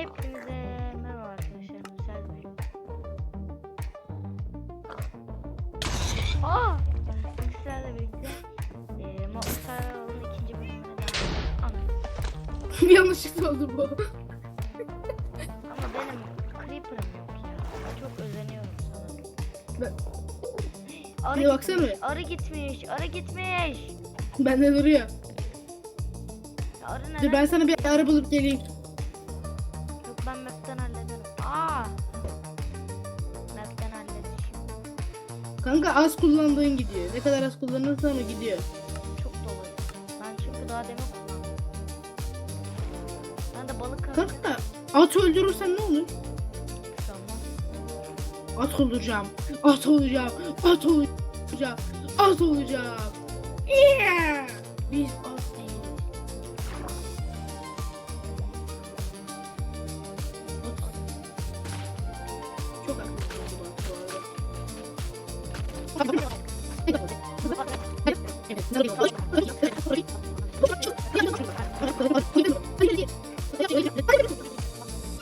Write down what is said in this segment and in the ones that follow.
Hepinize merhaba arkadaşlar. Müsait Bey. Aa! Sizlerle birlikte eee Moksaral'ın ikinci bölümüne ediyoruz. Bir yanlışlıkla oldu bu. Ama benim Creeper'ım yok ya. Çok özeniyorum sana. Ben- Arı Bir baksana gitmiş, arı gitmiş, arı gitmiş. Bende duruyor. Arı Dur neden? ben sana bir ara bulup geleyim. Kanka az kullandığın gidiyor. Ne kadar az kullanırsan o gidiyor. Çok dolu. Ben çünkü daha demin kullandım. Ben de balık Kanka da at öldürürsen ne olur? At olacağım. At olacağım. At olacağım. At olacağım. Yeah! Biz. At.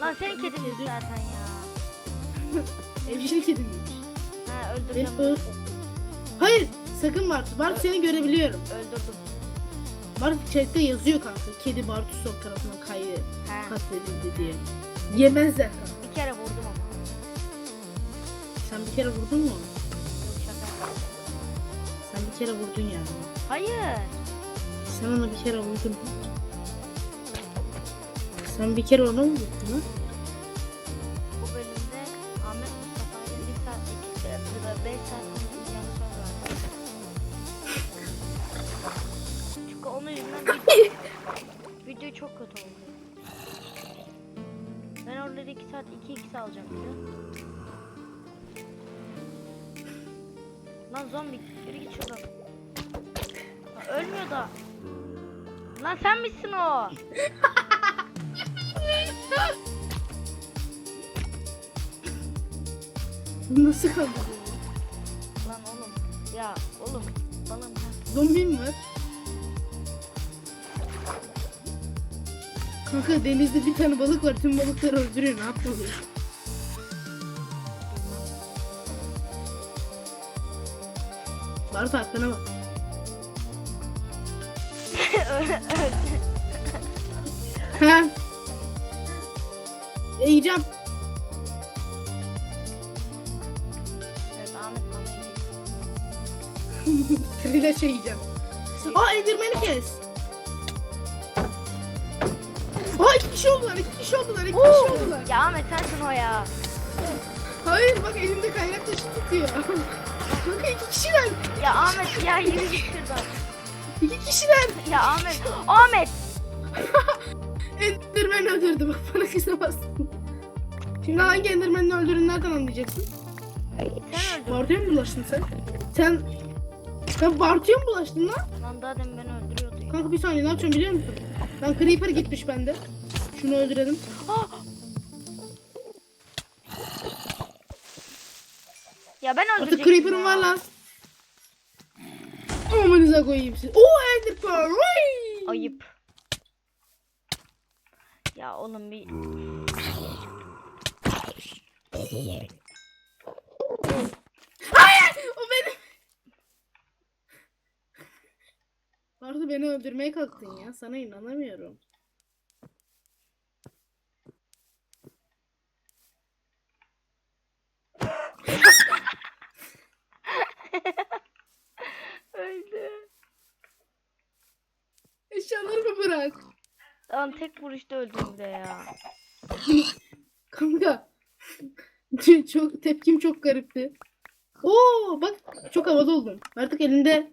Lan senin kedin zaten ya. Evcil kedimmiş. Ha öldürdüm. ö- Hayır sakın Bart. Bart seni görebiliyorum. Öldürdüm. Bart chatte yazıyor kanka. Kedi Bartu Sok tarafından kaydı Ha. katledildi diye. Yemezler kanka. Bir kere vurdum ama. Sen bir kere vurdun mu onu? Bir kere vurdun yani. Hayır. Sen ona bir kere vurdun. Sen bir kere ona vurdun ha? Bu bölümde Ahmet Mustafa ile 1 saat 2 saat ya da 5 saat konuşacağımı söz. Çünkü onun yüzünden video, video çok kötü oldu. Ben oraları 2 saat 2 2 alacağım Lan zombi yürü git şuradan. Lan ölmüyor da. Lan sen misin o? Nasıl kaldırıyor? Lan oğlum. Ya oğlum. Balım. Zombi mi var? Kanka denizde bir tane balık var. Tüm balıkları öldürüyor. Ne yapmalıyım? Bart arkana bak. Ha? Yiyeceğim. Evet Ahmet bana yiyecek. Trileçe yiyeceğim. Aa endirmeni kes. Aa iki kişi oldular, iki kişi oldular, iki kişi oldular. Ya Ahmet sensin o ya. Hayır bak elimde kaynak taşı tutuyor. Kanka iki kişiler. Ya Ahmet ya yürü git şuradan. İki kişiler. Ya Ahmet. Ahmet. Enderman'i öldürdü bak bana kızamazsın. Şimdi hangi enderman'ini öldürdüğünü nereden anlayacaksın? Sen. Bartu'ya mı bulaştın sen? Sen... Sen Bartu'ya mı bulaştın lan? Lan daha demin beni öldürüyordu. Kanka bir saniye ne yapacağım biliyor musun? Ben Creeper gitmiş bende. Şunu öldürelim. Ya ben Artık öldürecektim Creeper'ım ya. var lan. Amanıza koyayım siz. Oo Ender Pearl. Ayıp. Ya oğlum bir... Hayır! O benim. Bartu beni öldürmeye kalktın ya. Sana inanamıyorum. Öldü. Eşyalarımı bırak. Lan tek vuruşta öldüm de ya. Kanka. çok tepkim çok garipti. Oo bak çok havalı oldum. Artık elinde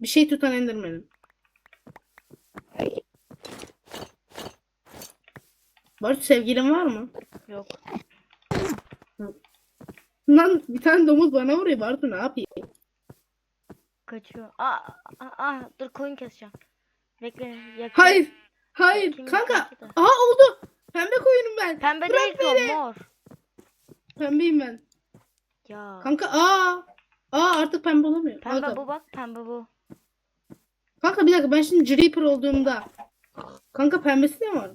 bir şey tutan Enderman'im. Bartu sevgilin var mı? Yok. Lan bir tane domuz bana vuruyor Bartu ne yapayım? Kaçıyor. Aa, aa, aa, dur koyun keseceğim. Bekle. Yakın. Hayır. Hayır. Kim Kanka. yıkadı? Aha oldu. Pembe koyunum ben. Pembe Bırak değil beni. o mor. Pembeyim ben. Ya. Kanka aa. Aa artık pembe olamıyor. Pembe Kanka. bu bak pembe bu. Kanka bir dakika ben şimdi Reaper olduğumda. Kanka pembesi de var?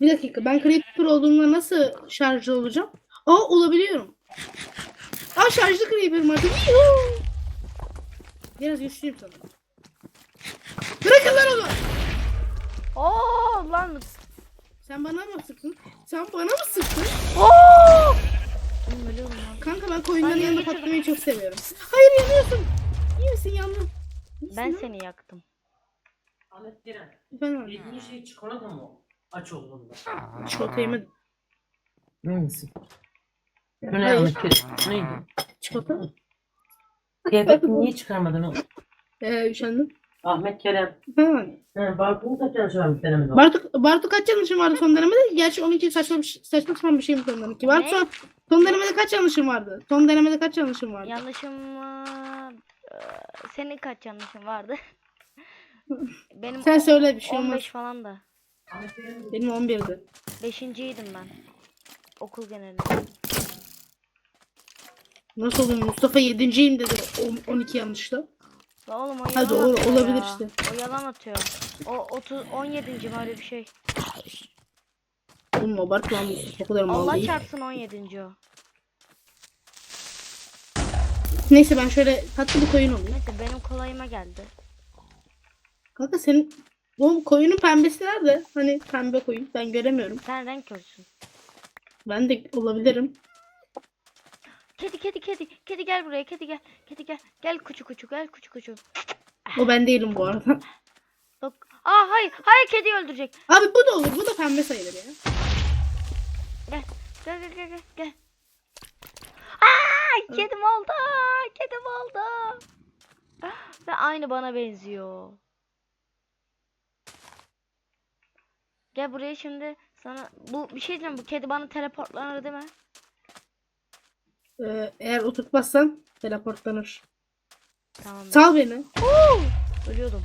Bir dakika ben Creeper olduğumda nasıl şarjlı olacağım? Aa olabiliyorum. Aa şarjlı Creeper'ım artık. Yuhuu! Biraz güçlüyüm sana. Bırakın lan onu. Oo lan. Sen bana mı sıktın? Sen bana mı sıktın? Oo! Kanka ben koyunların yanında patlamayı çok seviyorum. Hayır yanıyorsun. İyi misin yandın? İyisin Ben lan. seni yaktım. Ahmet Diren. Efendim Yediğin şey çikolata mı? Aç olduğunda. çikolata yemedim. Hangisi? Bu Hayır. ne Diren? Neydi? Çikolata mı? Niye çıkarmadın o? Ee, üşendim. Ahmet Kerem. Ha. He, balkonu kaç tane şu denemedi? Bartu, Bartu kaç yanlışın vardı son denemede? Gerçi onunki saçma, bir şey- saçma sapan bir şey mi son ki? Bartu Ne? son, son denemede kaç yanlışın vardı? Son denemede kaç yanlışın vardı? Yanlışım var. Ee, Senin kaç yanlışın vardı? Benim Sen söyle bir şey 15 olmaz. falan da. Benim 11'di. Beşinciydim ben. Okul genelinde. Nasıl olur Mustafa 7.yim dedi. O- 12 yanlışla. La oğlum o Ha, doğru, atıyor olabilir ya. işte. O yalan atıyor. O 30 17. mi öyle bir şey. Oğlum abartma lan Mustafa. O kadar mal Allah değil. çarpsın 17. o. Neyse ben şöyle tatlı bir koyun olayım. Neyse benim kolayıma geldi. Kanka senin o koyunun pembesi nerede? Hani pembe koyun. Ben göremiyorum. Sen renk görsün. Ben de olabilirim. Kedi kedi kedi. Kedi gel buraya kedi gel. Kedi gel. Gel kuçu kuçu gel kuçu kuçu. O ben değilim bu arada. Bak. Aa hayır hayır kedi öldürecek. Abi bu da olur. Bu da pembe sayılır ya. Gel. Gel gel gel gel. gel. Aa kedim oldu. Kedim oldu. Ve aynı bana benziyor. Gel buraya şimdi sana bu bir şey diyeceğim bu kedi bana teleportlanır değil mi? Ee, eğer oturtmazsan teleportlanır. Tamam. Sal beni. Ölüyordum.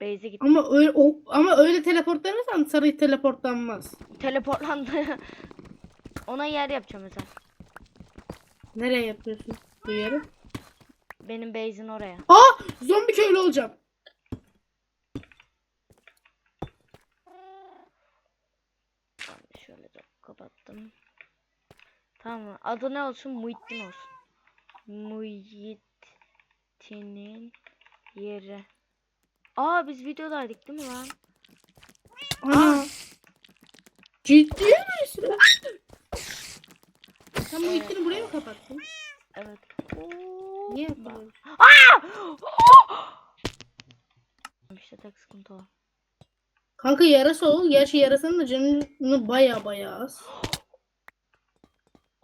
Beyze gitti. Ama öyle o, ama öyle teleportlanırsan sarı teleportlanmaz. Teleportlandı. Ona yer yapacağım mesela. Nereye yapıyorsun bu yeri? Benim base'in oraya. Aa! Zombi köylü olacağım. Şöyle de kapattım. Tamam. Adı ne olsun? Muhittin olsun. Muhittin'in yeri. Aa biz videodaydık değil mi lan? Ana. Ciddi misin? Sen bu itini buraya mı kapattın? Evet. Niye Hoppa. yapıyorsun? İşte tek sıkıntı o. Kanka yarasa ol. Gerçi yarasanın da canını baya baya az.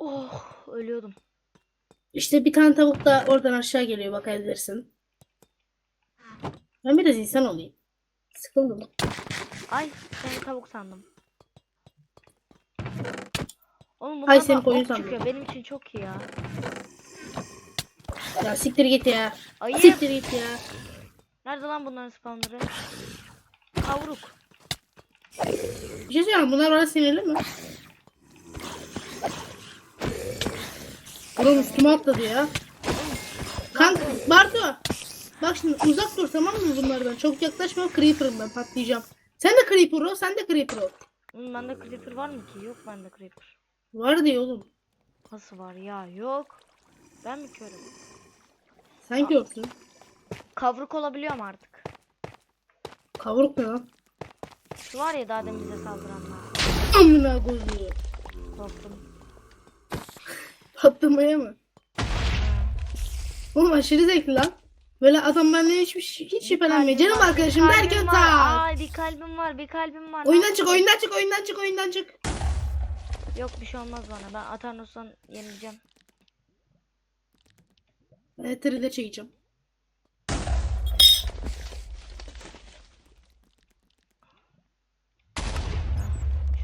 Oh ölüyordum. İşte bir tane tavuk da oradan aşağı geliyor bakabilirsin. Ben biraz insan olayım. Sıkıldım. Ay seni tavuk sandım. Oğlum Ay, seni koyun sandım. çıkıyor. Benim için çok iyi ya. Ya siktir git ya. Ayıp. Siktir git ya. Nerede lan bunların spawnları? Kavruk. Bir şey söyleyeyim bunlar bana sinirli mi? Oğlum üstüme atladı ya. Kanka Bartu. Bak şimdi uzak dur tamam mı bunlardan? Çok yaklaşma Creeper'ım ben patlayacağım. Sen de Creeper ol sen de Creeper ol. Oğlum bende creeper var mı ki? Yok bende creeper. Var diye oğlum. Nasıl var ya? Yok. Ben mi körüm? Sen görsün. Kavruk olabiliyorum artık. Kavruk ne lan? Şu var ya daha demin bize saldıranlar. Amına koyduğu. Korktum. Patlamaya mı? Oğlum aşırı zevkli lan. Böyle adam benden hiç, hiç şüphelenmiyor. Canım var, arkadaşım kalbim derken var. tak. Ay bir kalbim var, bir kalbim var. Oyundan çık, oyundan çık, oyundan çık, oyundan çık. Yok bir şey olmaz bana. Ben Atarnos'tan yenileceğim. Evet, 3D çekeceğim.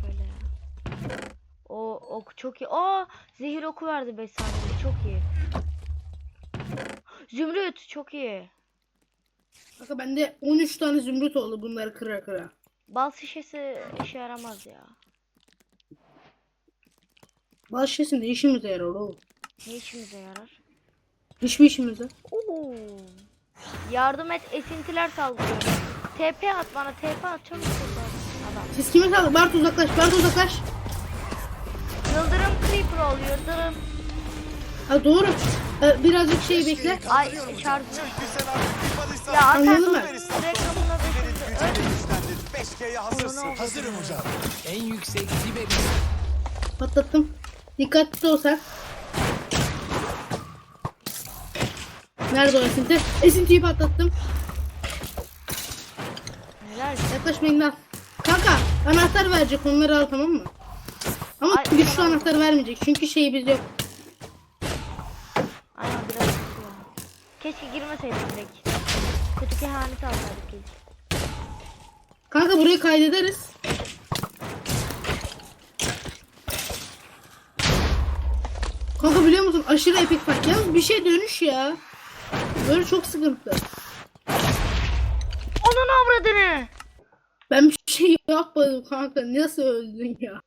Şöyle ya. O ok çok iyi. Aa zehir oku verdi 5 saniyede. Çok iyi. Zümrüt çok iyi. Bakın bende 13 tane zümrüt oldu bunları kıra kıra. Bal şişesi işe yaramaz ya. Bal şişesinde işimize yarar oğlum. Ne işimize yarar? Hiçbir işimize. Oo. Yardım et esintiler saldırıyor. TP at bana TP at çabuk. Adam. Siz kime kaldınız? Bart uzaklaş. Bart uzaklaş. Ol yıldırım. Ha doğru. Ee, birazcık şey bekle. Ay şarjı. Ya Anladın mı? atar reklamına da şimdi. 5G'ye hazırsın. Hazırım hocam. En yüksek siber Patlattım. Dikkatli ol sen. Nerede o esinti? Esintiyi patlattım. Neler? Yaklaşmayın lan. Kanka anahtar verecek onları al tamam mı? Ama Ay, güçlü tamam. anahtar vermeyecek çünkü şey biz yok. Aynen biraz kötü ya. Keşke girmeseydik direkt. Kötü kehanet alsaydık ilk. Kanka burayı kaydederiz. Kanka biliyor musun aşırı epik fight. Yalnız bir şey dönüş ya. Böyle çok sıkıntı. Onun avradını. Ben bir şey yapmadım kanka. Nasıl öldün ya?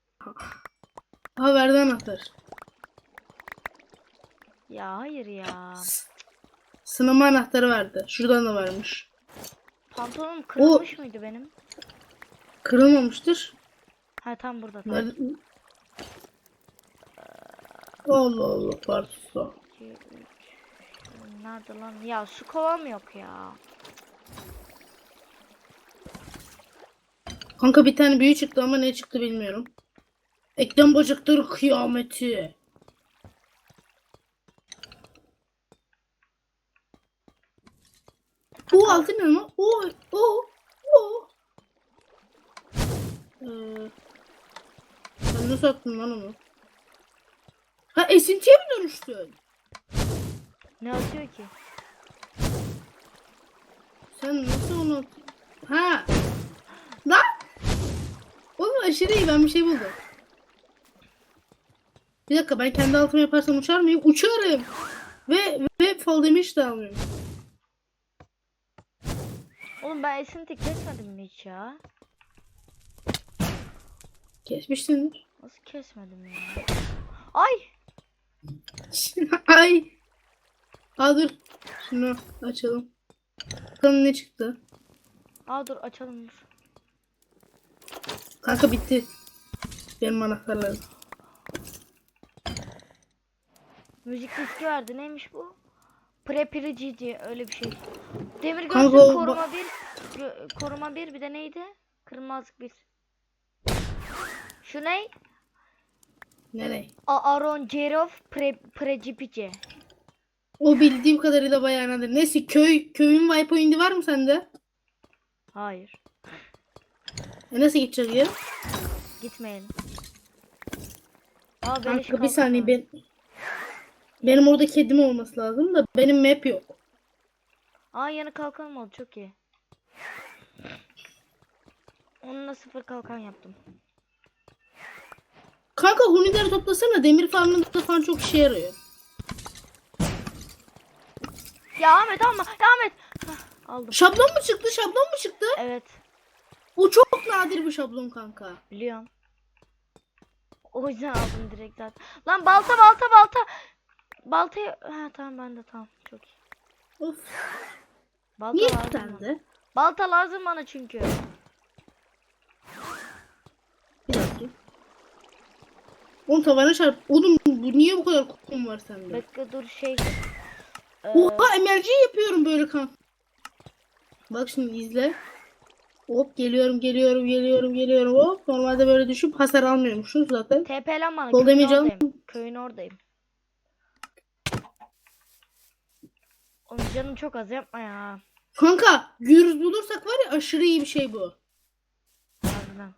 Ha verdi anahtar. Ya hayır ya. Sınama anahtarı verdi. Şuradan da varmış. Pantolonum kırılmış mıydı benim? Kırılmamıştır. Ha tam burada. Tam. Nerede? Allah Allah pardon. Nerede lan? Ya su kovam yok ya. Kanka bir tane büyü çıktı ama ne çıktı bilmiyorum. Eklem bacakları kıyameti. O altın lan? O o o. Ee, ben nasıl attım lan onu? Ha esintiye mi dönüştün? Ne atıyor ki? Sen nasıl onu attın? Ha. Lan. Oğlum aşırı iyi ben bir şey buldum. Bir dakika ben kendi altımı yaparsam uçar mıyım? Uçarım. Ve ve fall damage de almıyorum. Oğlum ben esinti kesmedim mi hiç ya? Kesmişsindir. Nasıl kesmedim ya? Ay! Ay. Aa dur. Şunu açalım. Bakalım ne çıktı. Aa dur açalım dur. Kanka bitti. Benim anahtarlarım. Müzik diski verdi. Neymiş bu? Prepirici öyle bir şey. Demir Kanka gözlük o koruma bir, koruma bir bir de neydi? Kırmızılık bir. Şu ne? Nereye? A Aron Cerov pre Precipice. O bildiğim kadarıyla bayağı nadir. Neyse köy köyün waypoint'i var mı sende? Hayır. E nasıl gideceğiz ya? Gitmeyelim. Aa Kanka bir saniye ben benim orada kedim olması lazım da benim map yok. Aa yeni kalkanım oldu çok iyi. Onunla sıfır kalkan yaptım. Kanka hunileri toplasana demir farmında falan çok işe yarıyor. Ya Ahmet alma. Ya Ahmet. Hah, aldım. Şablon mu çıktı? Şablon mu çıktı? Evet. O çok nadir bir şablon kanka. Biliyorum. O yüzden aldım direkt zaten. Lan balta balta balta. Baltayı... Ha tamam ben de tamam. Çok iyi. Of. Balta Niye lazım bana. Balta lazım bana çünkü. Bir dakika. Oğlum tavana çarp. Oğlum bu niye bu kadar kum var sende? Bekle dur şey. Ee, Oha emerci yapıyorum böyle kan. Bak şimdi izle. Hop geliyorum geliyorum geliyorum geliyorum hop. Normalde böyle düşüp hasar almıyormuşsun zaten. TP'len bana. Köyün demeyeceğim. oradayım. Köyün oradayım. Oğlum canım çok az yapma ya. Kanka gürüz bulursak var ya aşırı iyi bir şey bu. Harbiden.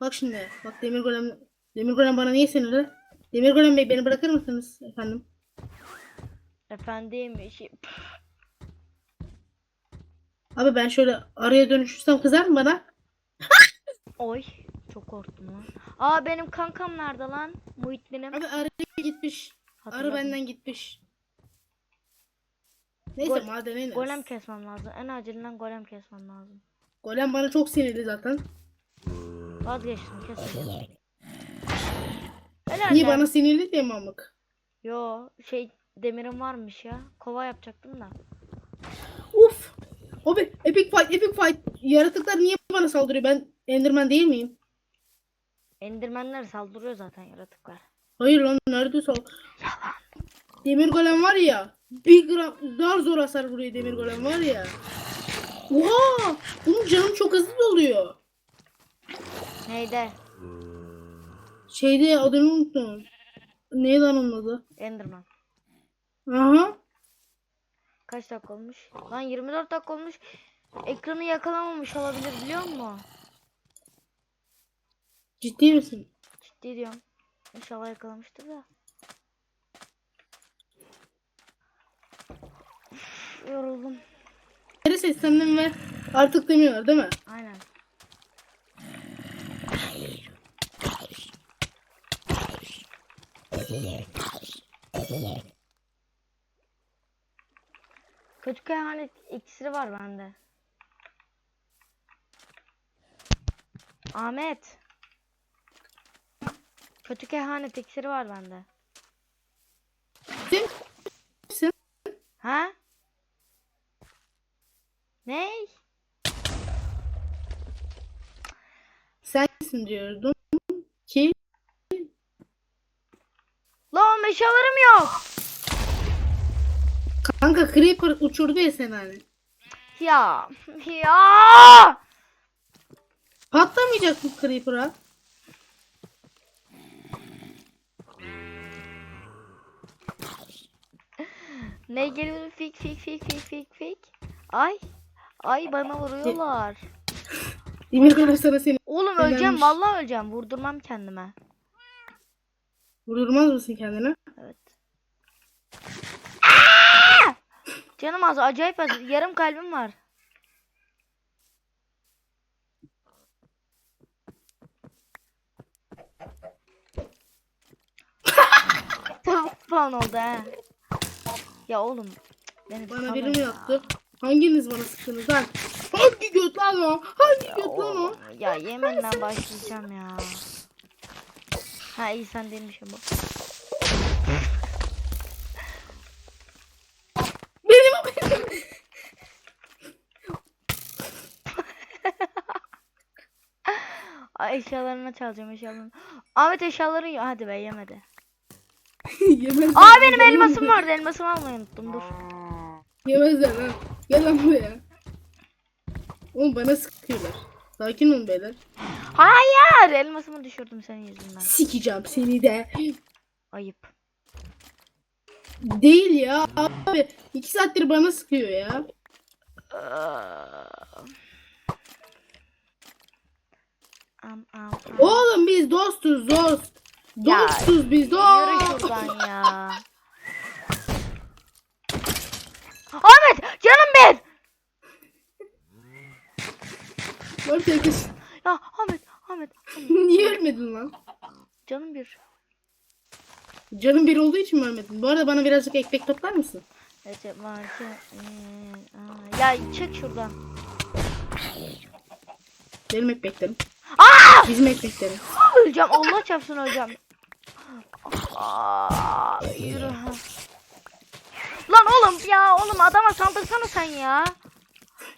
Bak şimdi bak Demir Golem Demir Golem bana niye sinirli? Demir Golem Bey beni bırakır mısınız efendim? Efendim şey. Abi ben şöyle araya dönüşürsem kızar mı bana? Oy. Çok korktum lan. Aa benim kankam nerede lan? Muhittin'im. Abi araya gitmiş. Arı Hatırladım. benden gitmiş. Neyse Gol- madene ineriz. Golem kesmem lazım. En acilinden golem kesmem lazım. Golem bana çok sinirli zaten. Vazgeçtim kesin. Helal Niye bana sinirli diye mi amık? Yo şey demirim varmış ya. Kova yapacaktım da. Uf. Abi epic fight epic fight. Yaratıklar niye bana saldırıyor? Ben Enderman değil miyim? Endermenler saldırıyor zaten yaratıklar. Hayır lan nerede sal? Demir golem var ya. Bir gram daha zor hasar vuruyor demir golem var ya. Oha! Bunun canım çok hızlı doluyor. Neyde? Şeyde adını unuttum. Neydi lan onun adı? Enderman. Aha. Kaç dakika olmuş? Lan 24 dakika olmuş. Ekranı yakalamamış olabilir biliyor musun? Ciddi misin? Ciddi diyorum. İnşallah yakalamıştır da. Yoruldum. Her seslendim ve artık demiyorlar değil mi? Aynen. Kötü kehanet iksiri var bende. Ahmet. Kötü kehanet iksiri var bende. Değil misin? Ha? Ney? Sensin diyordum ki Lan eşyalarım yok. kanka Creeper uçurdu ya seni hani. Ya. Ya. Patlamayacak bu Creeper'a. Ne geliyor? Fik fik fik fik fik fik. Ay. Ay bana vuruyorlar. Demir golem sana seni Oğlum öleceğim vallahi öleceğim. Vurdurmam kendime. vurdurmaz mısın kendine? Evet. Canım az acayip az. Yarım kalbim var. Tavuk falan oldu ha. Ya oğlum. Bana salın biri mi ya. yaptı? Hanginiz bana sıktınız lan? Hangi göt lan o? Hangi Ya, göt lan o? ya Yemen'den başlayacağım ya. Ha iyi sen değilmişim bu. Benim o benim. Ay eşyalarını çalacağım eşyalarını. Ahmet eşyaları. Hadi be yemedi. Yemezler. Aa benim elmasım vardı. Elmasımı almayı unuttum. Dur. Yemezler lan. Gel lan buraya. Oğlum bana sıkıyorlar. Sakin olun beyler. Hayır. Elmasımı düşürdüm senin yüzünden. Sikeceğim seni de. Ayıp. Değil ya abi. İki saattir bana sıkıyor ya. Am, am, am. Oğlum biz dostuz dost. Ya, Dostuz biz Yürü dost. şuradan ya. Ahmet canım bir. Var tekrar. Ya Ahmet Ahmet. Ahmet, Niye ölmedin lan? Canım bir. Canım bir olduğu için mi ölmedin? Bu arada bana birazcık ekmek toplar mısın? Recep var. Ya çık şuradan. Benim ekmeklerim. Aa! Bizim ekmeklerim. Öleceğim. Allah çarpsın öleceğim. Aa, yürü. Oğlum ya oğlum adama saldırsana sen ya.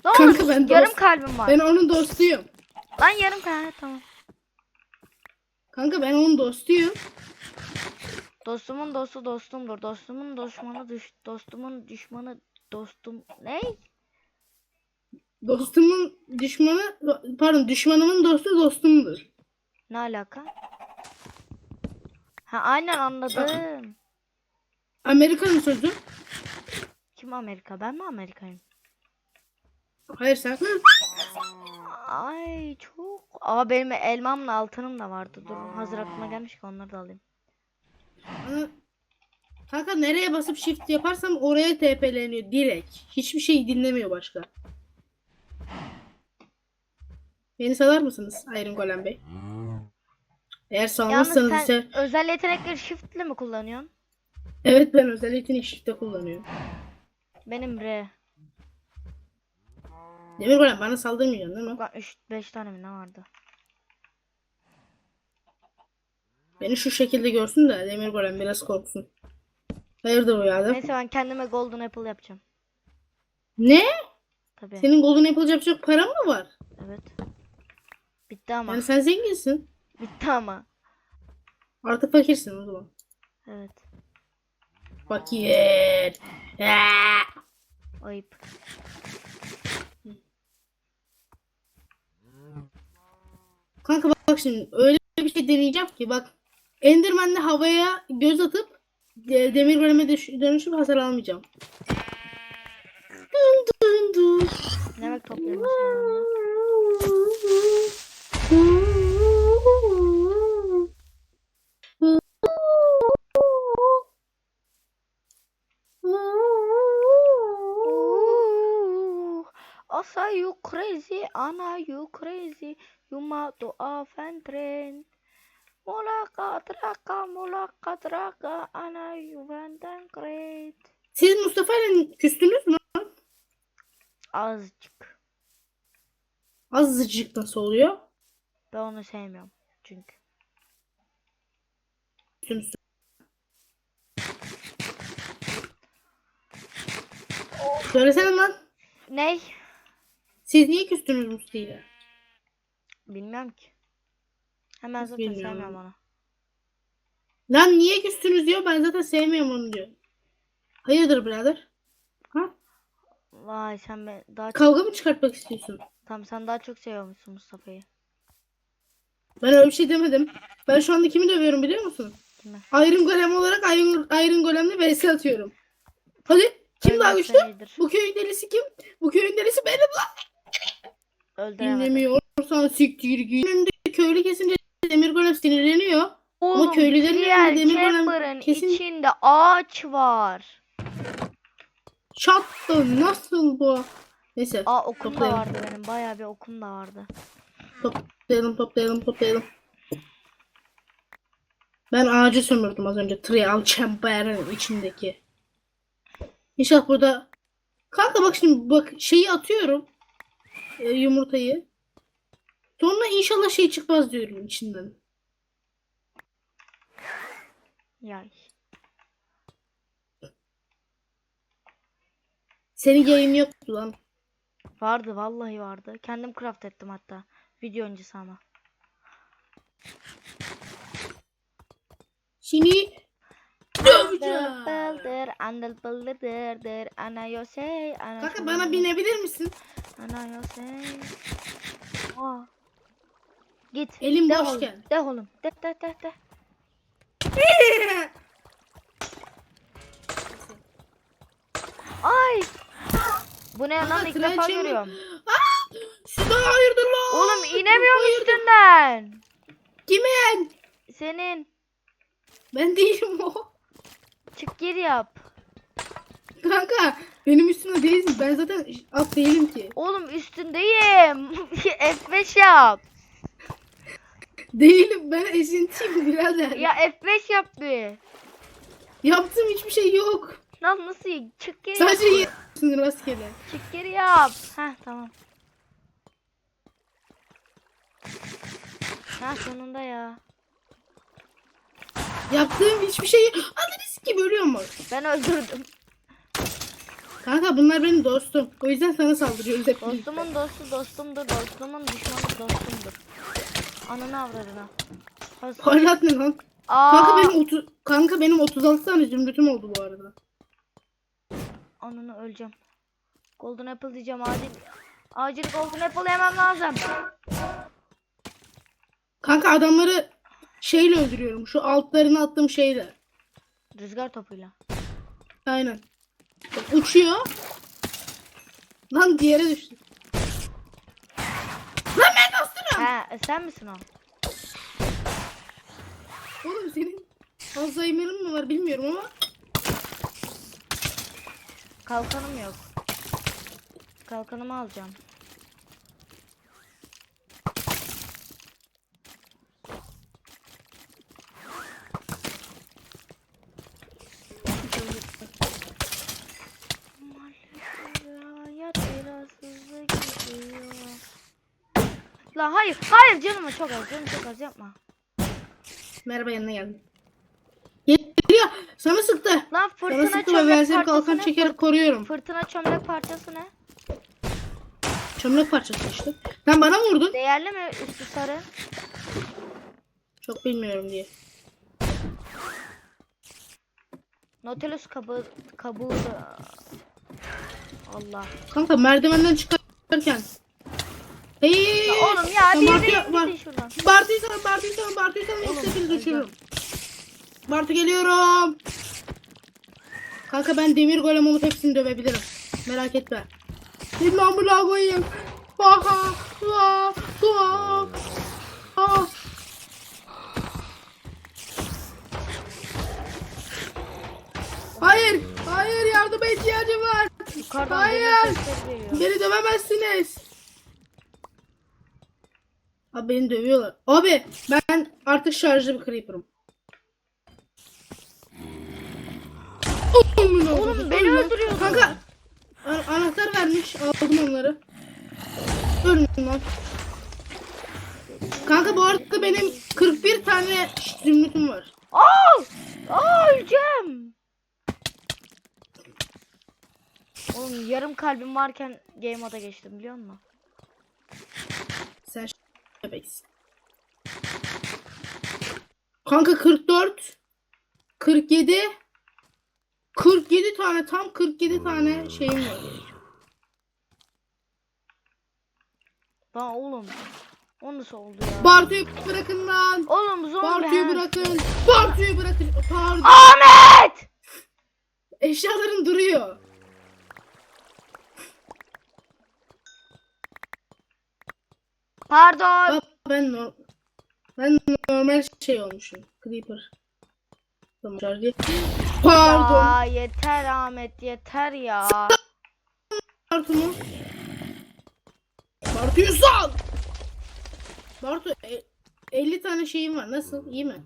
Lan Kanka ben yarım dost- kalbim var. Ben onun dostuyum. Lan yarım kalbim tamam. Kanka ben onun dostuyum. Dostumun dostu dostumdur. Dostumun düşmanı düş dostumun düşmanı dostum. Ne? Dostumun düşmanı pardon düşmanımın dostu dostumdur. Ne alaka? Ha aynen anladım. Amerikan'ın sözü. Kim Amerika? Ben mi Amerika'yım? Hayır sen. Ay çok. Aa benim elmamla altınım da vardı. Dur hazır aklıma gelmiş ki onları da alayım. Bana... Kanka nereye basıp shift yaparsam oraya TP'leniyor direkt. Hiçbir şey dinlemiyor başka. Beni salar mısınız Iron Golem Bey? Eğer Yalnız salmazsanız sen ise... özel yetenekleri shift'le mi kullanıyorsun? Evet ben özel yeteneği shift'te kullanıyorum. Benim R. Demir Golem bana saldırmayacaksın değil mi? Lan 3 5 tane mi ne vardı? Beni şu şekilde görsün de Demir Golem biraz korksun. Hayırdır o ya? Neyse ben kendime golden apple yapacağım. Ne? Tabii. Senin golden apple yapacak paran mı var? Evet. Bitti ama. Yani sen zenginsin. Bitti ama. Artık fakirsin o zaman. Evet. Fakir. Ayıp. Kanka bak, bak şimdi öyle bir şey deneyeceğim ki bak. Enderman'le havaya göz atıp de- demir düş- dönüşüp hasar almayacağım. Dun dun dun. Ne demek topluyorum Asa you crazy, Anna you crazy, you mad to offend train. Mulaka traka, mulaka traka, Anna you and great. Siz Mustafa ile küstünüz mü? Azıcık. Azıcık nasıl oluyor? Ben onu sevmiyorum çünkü. Küstünüz. Söylesene lan. Ney? Siz niye küstünüz Mustafa ile? Bilmiyorum ki. Hemen zaten Bilmiyorum. sevmiyorum onu. Lan niye küstünüz diyor ben zaten sevmiyorum onu diyor. Hayırdır birader? Ha? Vay sen ben daha çok, Kavga mı çıkartmak istiyorsun? tam sen daha çok seviyormuşsun Mustafa'yı. Ben öyle bir şey demedim. Ben şu anda kimi dövüyorum biliyor musun? Kimi? Iron Golem olarak Iron, Iron Golem'le vs atıyorum. Hadi kim daha güçlü? İyidir. Bu köyün delisi kim? Bu köyün delisi benim lan. Öldüremedim. Dinlemiyorsan siktir git. Önünde köylü kesince Demir Golem sinirleniyor. Oğlum köylülerin Trial önünde demir golem Chamber'ın kesin- içinde ağaç var. Çattı nasıl bu? Neyse Aa okum da Toplayalım. vardı benim. Bayağı bir okum da vardı. toplayalım toplayalım toplayalım. Ben ağacı sömürdüm az önce. Trial Chamber'ın içindeki. İnşallah burada Kanka bak şimdi bak şeyi atıyorum. E, yumurtayı. Sonra inşallah şey çıkmaz diyorum içinden. Yay. Senin yayın yoktu lan. Vardı vallahi vardı. Kendim craft ettim hatta. Video öncesi ama. Seni döveceğim. Ana yosey, ana Kanka bana binebilir misin? Ana yosey. Aa. Git. Elim de boşken. oğlum, De oğlum. De de de de. Ay. Bu ne lan ilk defa kraliçemin- görüyorum. Aa! Hayırdır lan. Oğlum inemiyorum Hayırdır. üstünden. Kimin? Senin. Ben değilim o. Çık geri yap. Kanka benim üstüme değilsin. Ben zaten at değilim ki. Oğlum üstündeyim. F5 yap. Değilim ben esintiyim birader. Ya F5 yap bir. Yaptığım hiçbir şey yok. Lan nasıl? Çık geri Sadece yap. yiyorsun rastgele. Çık geri yap. Heh tamam. Ha sonunda ya. Yaptığım hiçbir şey Anladınız ki bölüyorum bak. Ben öldürdüm. Kanka bunlar benim dostum. O yüzden sana saldırıyoruz hep. birlikte. Dostumun dostu dostumdur. Dostumun düşmanı dostumdur. Ananı avradına. Has- Parlat ne lan? Aa, Kanka benim 30 kanka benim 36 tane zümrütüm oldu bu arada. Ananı öleceğim. Golden apple diyeceğim acil. Acil golden apple yemem lazım. Kanka adamları şeyle öldürüyorum. Şu altlarına attığım şeyle. Rüzgar topuyla. Aynen. Bak, uçuyor. Lan diğere düştü. Lan ben dostum. He e, sen misin o? Oğlum senin Alzheimer'ın mı var bilmiyorum ama. Kalkanım yok. Kalkanımı alacağım. Hayat biraz hızlı gidiyor. La hayır canım çok az, canım çok az yapma. Merhaba yanına geldim. Geliyor. Sana sıktı. Lan Sana fırtına sıktı ve ben seni kalkan çekerek koruyorum. Fırtına çömlek parçası ne? Çömlek parçası işte. Sen bana mı vurdun? Değerli mi üstü sarı? Çok bilmiyorum diye. Nautilus kabuğu, kabuğu da... Allah. Kanka merdivenden çıkarken. Hey, Ya oğlum ya bir yere gidin şuradan. Bartu'yu sana, Bartu'yu sana, Bartu'yu sana yoksa uçururum. Bartu geliyorum. Kanka ben demir golem olup hepsini dövebilirim. Merak etme. İmam bula koyayım. Baha, dua, dua. Ah. Hayır, hayır yardıma ihtiyacım var. Yukarıdan Hayır. Beni dövemezsiniz. Abi beni dövüyorlar. Abi ben artık şarjlı bir creeper'ım. Oğlum beni öldürüyordu. Kanka a- anahtar vermiş aldım onları. Ölün lan. Kanka bu arada benim 41 tane zümrütüm var. Aa! Aa öleceğim. Oğlum yarım kalbim varken game geçtim biliyor musun? Sen bebeksin. Kanka 44 47 47 tane tam 47 tane şeyim var. Lan oğlum. O nasıl oldu ya? Bartu'yu bırakın lan. Oğlum zombi Bartu'yu bırakın. Bartu'yu bırakın. Pardon. Ahmet! Eşyaların duruyor. Pardon. Ben no ben normal şey olmuşum. Creeper. Tamam. Pardon. Ya yeter Ahmet yeter ya. Bartu mu? Bartu'yu sal. Bartu e- 50 tane şeyim var. Nasıl? İyi mi?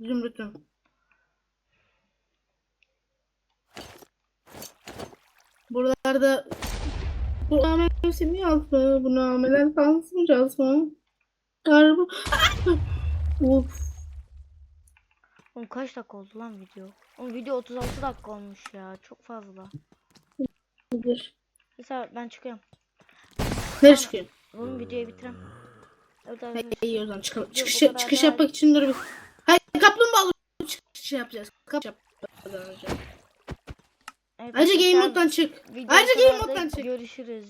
Zümrütüm. Buralarda bu amelesi mi yazma? Bu ameler dans mı? Harbi. Uf. Oğlum kaç dakika oldu lan video? Oğlum video 36 dakika olmuş ya. Çok fazla. Nedir? Mesela ben çıkıyorum. Nereye çıkıyor? Oğlum videoyu bitirem. Evet arkadaşlar. İyi o zaman çıkalım. Çıkış, çıkış yapmak için dur bir. Hayır kaplumbağalı çıkış yapacağız. Kap yapmadan önce. Evet Ayrıca game moddan çık. Ayrıca game moddan çık. Görüşürüz.